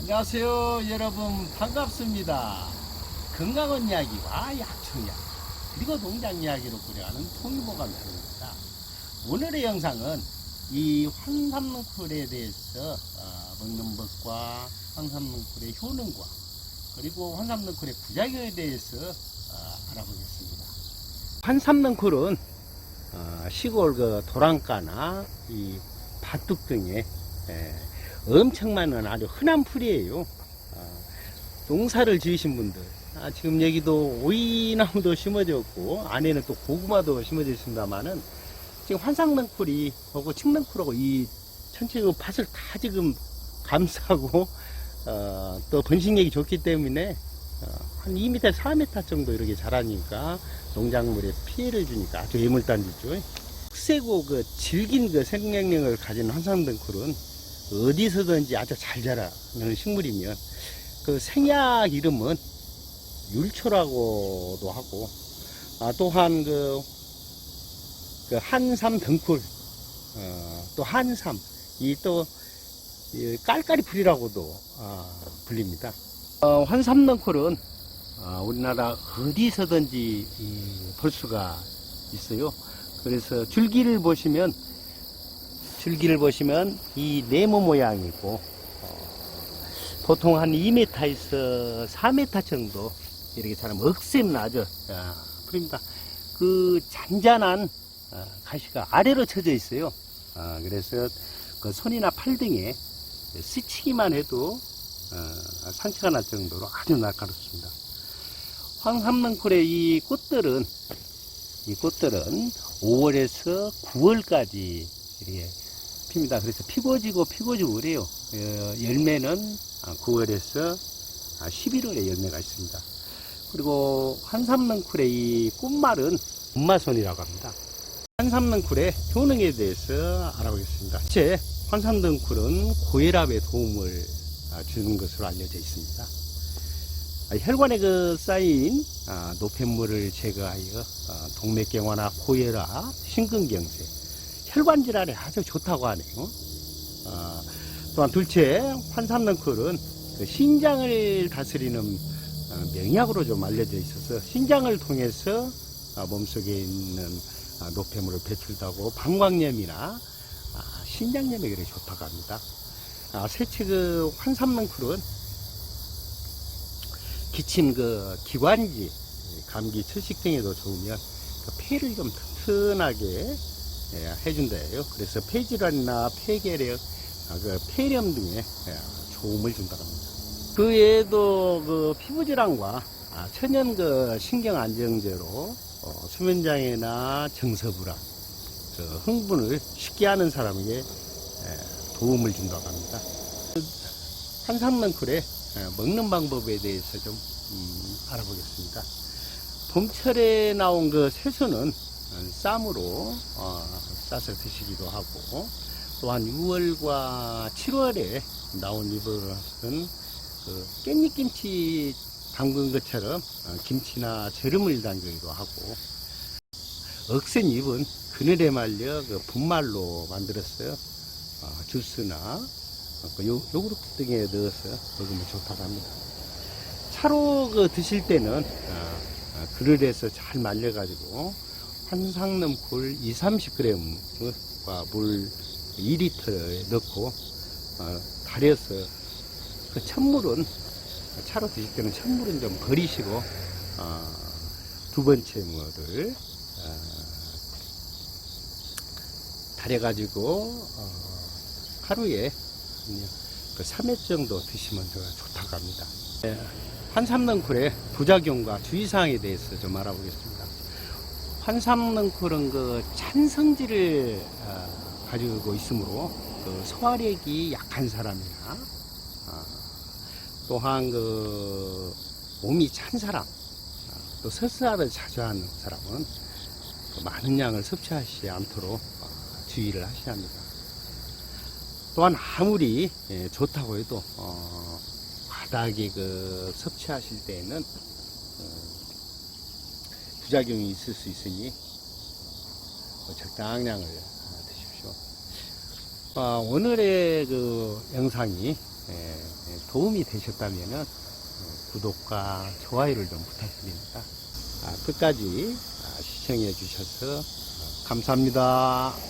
안녕하세요 여러분. 반갑습니다. 건강한 이야기와 약초이야기 그리고 농장 이야기로 꾸려가는 통일보감입니다. 오늘의 영상은 이 황삼농쿨에 대해서 어, 먹는 법과 황삼농쿨의 효능과 그리고 황삼농쿨의 부작용에 대해서 어, 알아보겠습니다. 환삼농쿨은 어, 시골 그 도랑가나 이 밭둑 등에 에, 엄청 많은 아주 흔한 풀이에요. 아, 농사를 지으신 분들. 아, 지금 여기도 오이나무도 심어졌고, 안에는 또 고구마도 심어져 있습니다만은, 지금 환상능풀이, 하고 칡능풀하고 이 전체 그 밭을 다 지금 감싸고, 어, 또 번식력이 좋기 때문에, 어, 한 2m, 4m 정도 이렇게 자라니까, 농작물에 피해를 주니까 아주 예물단지죠. 세고 그 질긴 그 생명력을 가진 환상능풀은 어디서든지 아주 잘 자라는 식물이면 그 생약 이름은 율초라고도 하고 아, 또한 그, 그 한삼 등쿨 어, 또 한삼 이또 깔깔이 풀이라고도 아, 불립니다. 어, 환삼등쿨은 아, 우리나라 어디서든지 이, 볼 수가 있어요. 그래서 줄기를 보시면 줄기를 보시면 이 네모 모양이고 어, 보통 한 2m에서 4m 정도 이렇게 자라면 억셈 나죠. 자, 풀입니다. 그 잔잔한 어, 가시가 아래로 쳐져 있어요. 아, 그래서 그 손이나 팔 등에 스치기만 해도 어, 상처가 날 정도로 아주 날카롭습니다. 황삼릉쿨의 이 꽃들은 이 꽃들은 5월에서 9월까지 이렇게 핍니다. 그래서 피고지고 피고지고 그래요. 어, 열매는 9월에서 11월에 열매가 있습니다. 그리고 한삼릉쿨의 이 꽃말은 분마손이라고 합니다. 한삼릉쿨의 효능에 대해서 알아보겠습니다. 제 환삼등쿨은 고혈압에 도움을 아, 주는 것으로 알려져 있습니다. 아, 혈관에 그 쌓인 아, 노폐물을 제거하여 아, 동맥경화나 고혈압, 심근경색, 혈관 질환에 아주 좋다고 하네요. 아, 또한 둘째 환삼능쿨은 그 신장을 다스리는 어, 명약으로 좀 알려져 있어서 신장을 통해서 아, 몸속에 있는 아, 노폐물을 배출하고 방광염이나 아, 신장염에 그래 좋다고 합니다. 아, 셋째 그 환삼능쿨은 기침 그 기관지 감기 철식 등에도 좋으면 그 폐를 좀 튼튼하게 예, 해준다요. 그래서 폐질환이나 폐결핵, 아, 그 폐렴 예, 도움을 준다고 합니다. 그 외에도 그 피부 질환과 아, 천연 그 신경 안정제로 어, 수면 장애나 정서 불안, 그 흥분을 쉽게 하는 사람에게 예, 도움을 준다고 합니다. 예, 먹는 방법에 대해서 좀 음, 알아보겠습니다. 봄철에 나온 그 새수는 쌈으로 어, 싸서 드시기도 하고 또한 6월과 7월에 나온 이것은 그 깻잎김치 담근 것처럼 어, 김치나 절음을 담기도 하고 억센 잎은 그늘에 말려 그 분말로 만들었어요. 어, 주스나 어, 그 요, 요구르트 등에 넣어서 먹으면 좋다고 합니다. 차로 그 드실 때는 어, 어, 그늘에서 잘 말려가지고 한상넘 굴 2, 30g과 물 2리터에 넣고 어, 달여서 그 찬물은 차로 드실 때는 찬물은 좀 버리시고 어, 두 번째 물을 어, 달여가지고 어, 하루에 그 3회 정도 드시면 더 좋다고 합니다. 네, 환삼능쿨의 부작용과 주의사항에 대해서 좀 알아보겠습니다. 환삼능쿨은 그 찬성질을 어, 가지고 있으므로 그 소화력이 약한 사람이나 어, 또한 그 몸이 찬 사람, 어, 또 설사를 자주 하는 사람은 그 많은 양을 섭취하지 않도록 어, 주의를 하셔야 합니다. 또한 아무리 예, 좋다고 해도 어, 바닥에 그 섭취하실 때에는 어, 부작용이 있을 수 있으니 어, 적당량을 어, 드십시오. 어, 오늘의 그 영상이 예, 예, 도움이 되셨다면 구독과 좋아요를 좀 부탁드립니다. 아, 끝까지 아, 시청해 주셔서 감사합니다.